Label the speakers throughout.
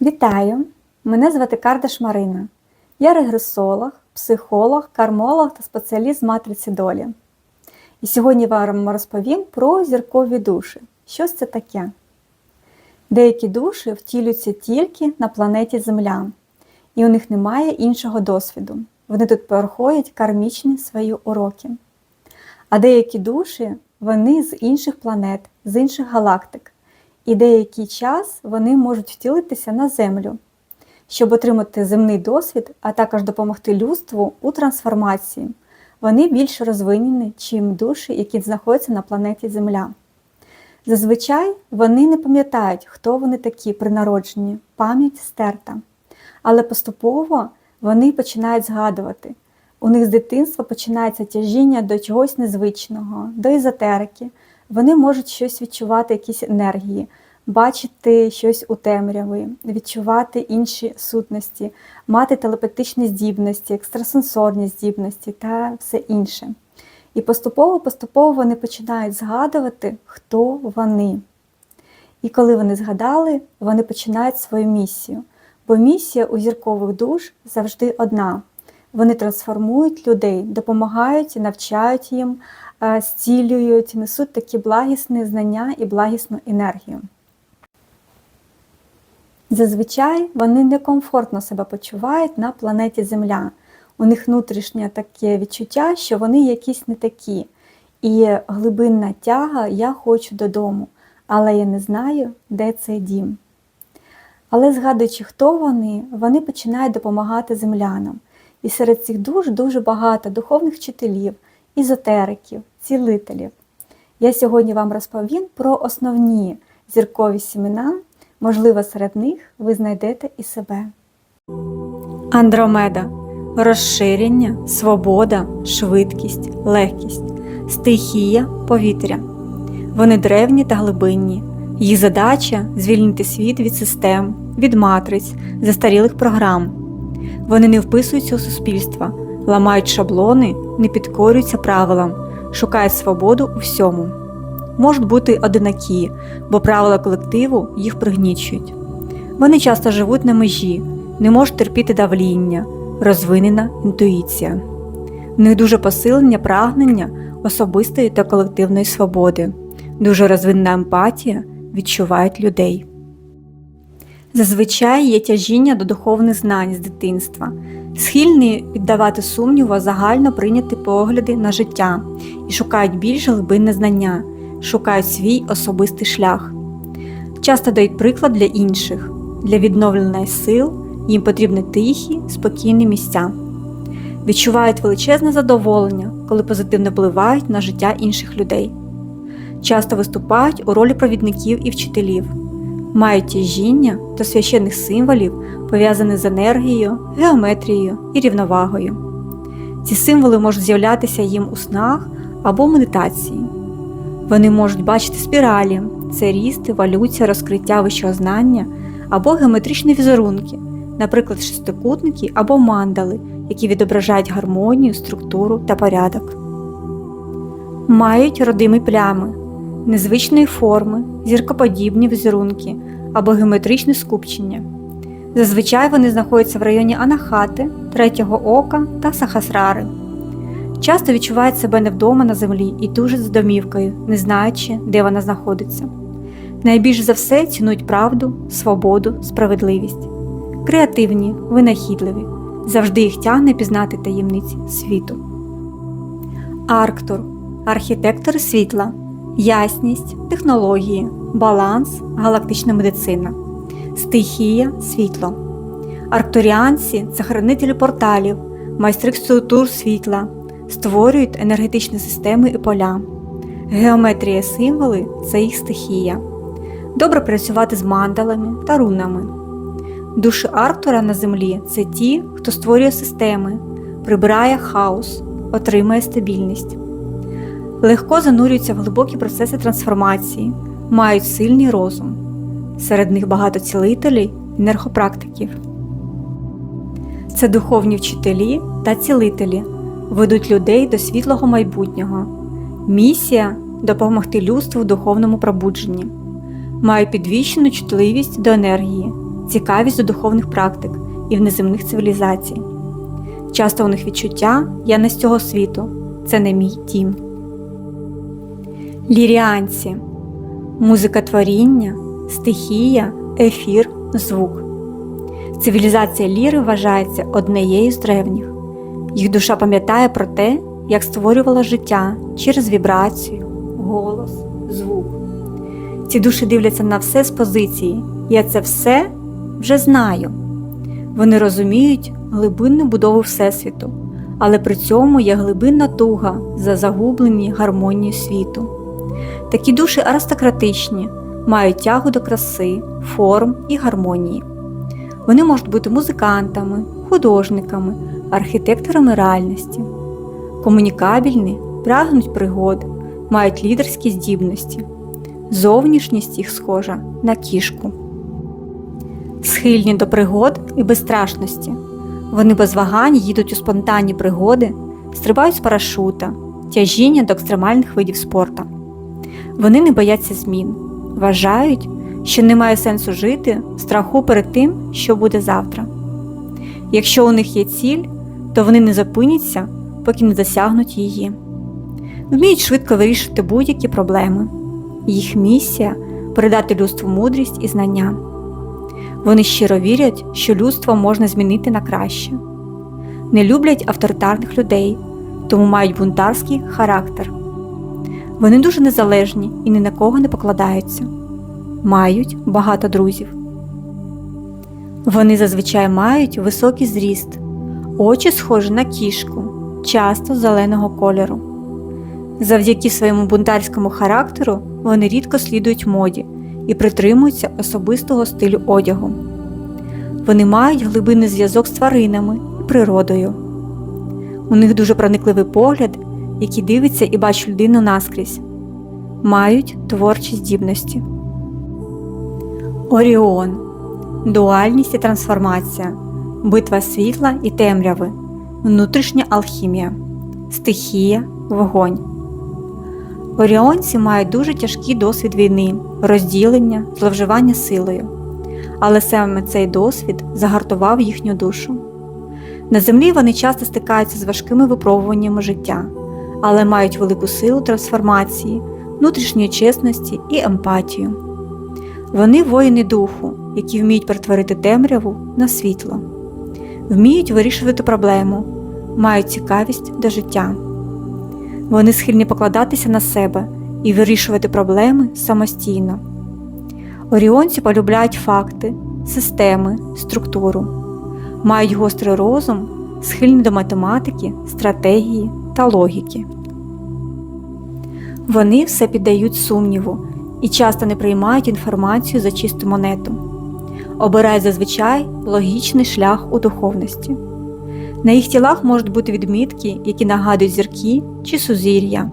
Speaker 1: Вітаю! Мене звати Кардаш Марина. Я регресолог, психолог, кармолог та спеціаліст з матриці долі. І сьогодні вам розповім про зіркові душі. Що це таке? Деякі душі втілюються тільки на планеті Земля, і у них немає іншого досвіду. Вони тут проходять кармічні свої уроки. А деякі душі вони з інших планет, з інших галактик. І деякий час вони можуть втілитися на Землю, щоб отримати земний досвід, а також допомогти людству у трансформації. Вони більш розвинені, чим душі, які знаходяться на планеті Земля. Зазвичай вони не пам'ятають, хто вони такі при народженні, пам'ять стерта. Але поступово вони починають згадувати. У них з дитинства починається тяжіння до чогось незвичного, до езотерики. Вони можуть щось відчувати, якісь енергії, бачити щось у темряві, відчувати інші сутності, мати телепатичні здібності, екстрасенсорні здібності та все інше. І поступово-поступово вони починають згадувати, хто вони. І коли вони згадали, вони починають свою місію. Бо місія у зіркових душ завжди одна. Вони трансформують людей, допомагають, навчають їм, е, зцілюють, несуть такі благісні знання і благісну енергію. Зазвичай вони некомфортно себе почувають на планеті Земля. У них внутрішнє таке відчуття, що вони якісь не такі. І глибинна тяга я хочу додому, але я не знаю, де цей дім. Але згадуючи, хто вони, вони починають допомагати землянам. І серед цих душ дуже багато духовних вчителів, ізотериків, цілителів. Я сьогодні вам розповім про основні зіркові сімена, можливо, серед них ви знайдете і себе. Андромеда розширення, свобода, швидкість, легкість, стихія, повітря. Вони древні та глибинні. Їх задача звільнити світ від систем, від матриць, застарілих програм. Вони не вписуються у суспільства, ламають шаблони, не підкорюються правилам, шукають свободу у всьому. Можуть бути одинакі, бо правила колективу їх пригнічують. Вони часто живуть на межі, не можуть терпіти давління, розвинена інтуїція. В них дуже посилення прагнення особистої та колективної свободи, дуже розвинена емпатія, відчувають людей. Зазвичай є тяжіння до духовних знань з дитинства, схильні піддавати сумніву загально прийняті погляди на життя і шукають більш глибинне знання, шукають свій особистий шлях. Часто дають приклад для інших, для відновлення сил їм потрібні тихі, спокійні місця. Відчувають величезне задоволення, коли позитивно впливають на життя інших людей. Часто виступають у ролі провідників і вчителів, мають тяжіння до священних символів, пов'язаних з енергією, геометрією і рівновагою. Ці символи можуть з'являтися їм у снах або медитації. Вони можуть бачити спіралі, це ріст, еволюція, розкриття вищого знання або геометричні візерунки, наприклад, шестикутники або мандали, які відображають гармонію, структуру та порядок. Мають родимі плями, незвичної форми, зіркоподібні візерунки або геометричне скупчення. Зазвичай вони знаходяться в районі анахати, третього ока та сахасрари. Часто відчувають себе невдома на землі і тужать з домівкою, не знаючи, де вона знаходиться. Найбільш за все цінують правду, свободу, справедливість. Креативні, винахідливі, завжди їх тягне пізнати таємниці світу. Арктур архітектор світла, ясність, технології, баланс, галактична медицина, стихія світло. Арктуріанці це хранителі порталів, майстри структур світла, створюють енергетичні системи і поля. Геометрія символи це їх стихія. Добре працювати з мандалами та рунами. Душі Арктура на землі це ті, хто створює системи, прибирає хаос, отримує стабільність. Легко занурюються в глибокі процеси трансформації, мають сильний розум. Серед них багато цілителів і енергопрактиків. Це духовні вчителі та цілителі, ведуть людей до світлого майбутнього. Місія допомогти людству в духовному пробудженні, мають підвищену чутливість до енергії, цікавість до духовних практик і внеземних цивілізацій. Часто у них відчуття я не з цього світу, це не мій дім. Ліріанці музика творіння, стихія, ефір, звук. Цивілізація ліри вважається однією з древніх. Їх душа пам'ятає про те, як створювала життя через вібрацію, голос, звук. Ці душі дивляться на все з позиції. Я це все вже знаю. Вони розуміють глибинну будову Всесвіту, але при цьому є глибинна туга за загублені гармонії світу. Такі душі аристократичні, мають тягу до краси, форм і гармонії. Вони можуть бути музикантами, художниками, архітекторами реальності. Комунікабельні, прагнуть пригод, мають лідерські здібності. Зовнішність їх схожа на кішку. Схильні до пригод і безстрашності. Вони без вагань їдуть у спонтанні пригоди, стрибають з парашута, тяжіння до екстремальних видів спорту. Вони не бояться змін, вважають, що немає сенсу жити в страху перед тим, що буде завтра. Якщо у них є ціль, то вони не зупиняться, поки не досягнуть її. Вміють швидко вирішити будь-які проблеми. Їх місія передати людству мудрість і знання. Вони щиро вірять, що людство можна змінити на краще. Не люблять авторитарних людей, тому мають бунтарський характер. Вони дуже незалежні і ні на кого не покладаються. Мають багато друзів. Вони зазвичай мають високий зріст, очі схожі на кішку, часто зеленого кольору. Завдяки своєму бунтарському характеру вони рідко слідують моді і притримуються особистого стилю одягу. Вони мають глибинний зв'язок з тваринами і природою. У них дуже проникливий погляд, який дивиться і бачить людину наскрізь. Мають творчі здібності. Оріон дуальність і трансформація, битва світла і темряви, внутрішня алхімія, стихія, вогонь. Оріонці мають дуже тяжкий досвід війни, розділення, зловживання силою. Але саме цей досвід загартував їхню душу. На землі вони часто стикаються з важкими випробуваннями життя, але мають велику силу трансформації, внутрішньої чесності і емпатію. Вони воїни духу, які вміють перетворити темряву на світло, вміють вирішувати проблему, мають цікавість до життя. Вони схильні покладатися на себе і вирішувати проблеми самостійно. Оріонці полюбляють факти, системи, структуру, мають гострий розум, схильні до математики, стратегії та логіки. Вони все піддають сумніву і часто не приймають інформацію за чисту монету, обирають зазвичай логічний шлях у духовності. На їх тілах можуть бути відмітки, які нагадують зірки чи сузір'я,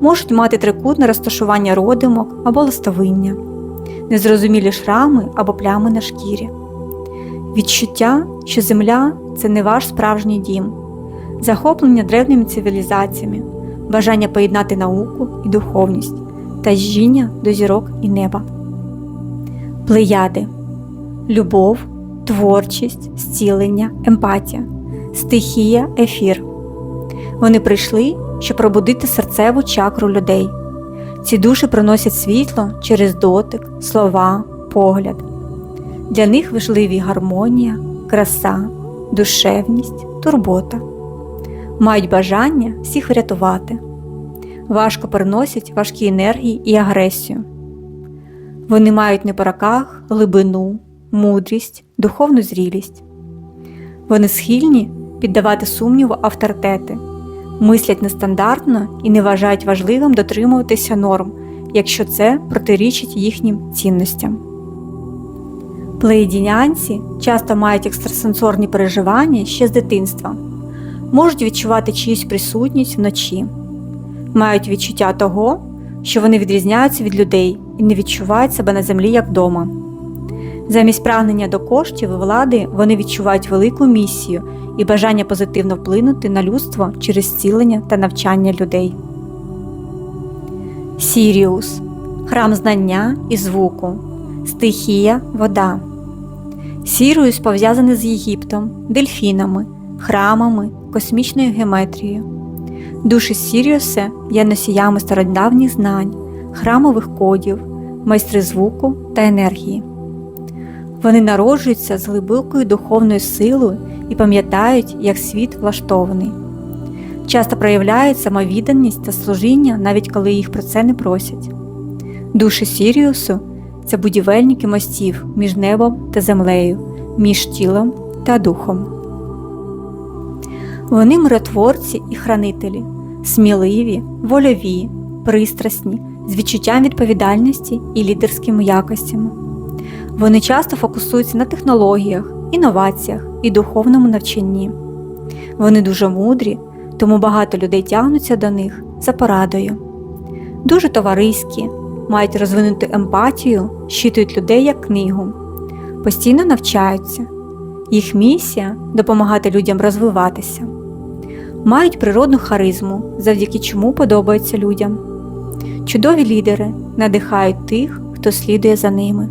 Speaker 1: можуть мати трикутне розташування родимок або листовиння, незрозумілі шрами або плями на шкірі. Відчуття, що Земля це не ваш справжній дім, захоплення древніми цивілізаціями, бажання поєднати науку і духовність та жіння до зірок і неба. Плеяди любов, творчість, зцілення, емпатія, стихія, ефір. Вони прийшли, щоб пробудити серцеву чакру людей. Ці душі приносять світло через дотик, слова, погляд. Для них важливі гармонія, краса, душевність, турбота. Мають бажання всіх врятувати. Важко переносять важкі енергії і агресію. Вони мають не по глибину, мудрість, духовну зрілість. Вони схильні піддавати сумніву авторитети, мислять нестандартно і не вважають важливим дотримуватися норм, якщо це протирічить їхнім цінностям. Плеєдінянці часто мають екстрасенсорні переживання ще з дитинства, можуть відчувати чиюсь присутність вночі, мають відчуття того, що вони відрізняються від людей і не відчувають себе на землі як вдома. Замість прагнення до коштів і влади вони відчувають велику місію і бажання позитивно вплинути на людство через зцілення та навчання людей. Сіріус храм знання і звуку, стихія, вода. Сіріус пов'язаний з Єгиптом, дельфінами, храмами, космічною геометрією. Душі Сіріуса є носіями стародавніх знань, храмових кодів, майстри звуку та енергії. Вони народжуються з глибокою духовною силою і пам'ятають, як світ влаштований. Часто проявляють самовідданість та служіння, навіть коли їх про це не просять. Душі Сіріусу це будівельники мостів між небом та землею, між тілом та духом. Вони миротворці і хранителі, сміливі, вольові, пристрасні, з відчуттям відповідальності і лідерськими якостями. Вони часто фокусуються на технологіях, інноваціях і духовному навчанні. Вони дуже мудрі, тому багато людей тягнуться до них за порадою. Дуже товариські, мають розвинуту емпатію, щитують людей як книгу, постійно навчаються. Їх місія допомагати людям розвиватися, мають природну харизму, завдяки чому подобаються людям. Чудові лідери надихають тих, хто слідує за ними,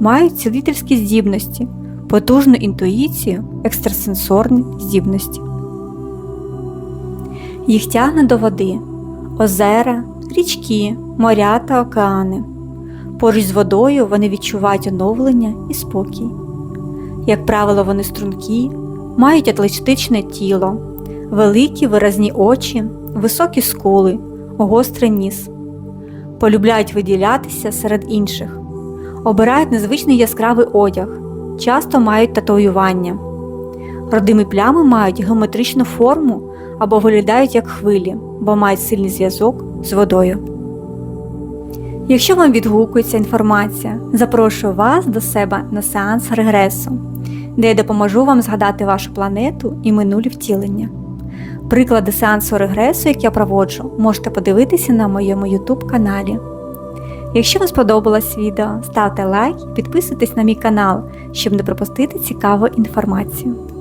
Speaker 1: мають цілительські здібності, потужну інтуїцію, екстрасенсорні здібності. Їх тягне до води, озера, річки, моря та океани. Поруч з водою вони відчувають оновлення і спокій. Як правило, вони стрункі, мають атлетичне тіло, великі виразні очі, високі скули, гострий ніс. Полюбляють виділятися серед інших, обирають незвичний яскравий одяг, часто мають татуювання. Родимі плями мають геометричну форму або виглядають як хвилі, бо мають сильний зв'язок з водою. Якщо вам відгукується інформація, запрошую вас до себе на сеанс регресу, де я допоможу вам згадати вашу планету і минулі втілення. Приклади сеансу регресу, як я проводжу, можете подивитися на моєму YouTube каналі. Якщо вам сподобалось відео, ставте лайк і підписуйтесь на мій канал, щоб не пропустити цікаву інформацію.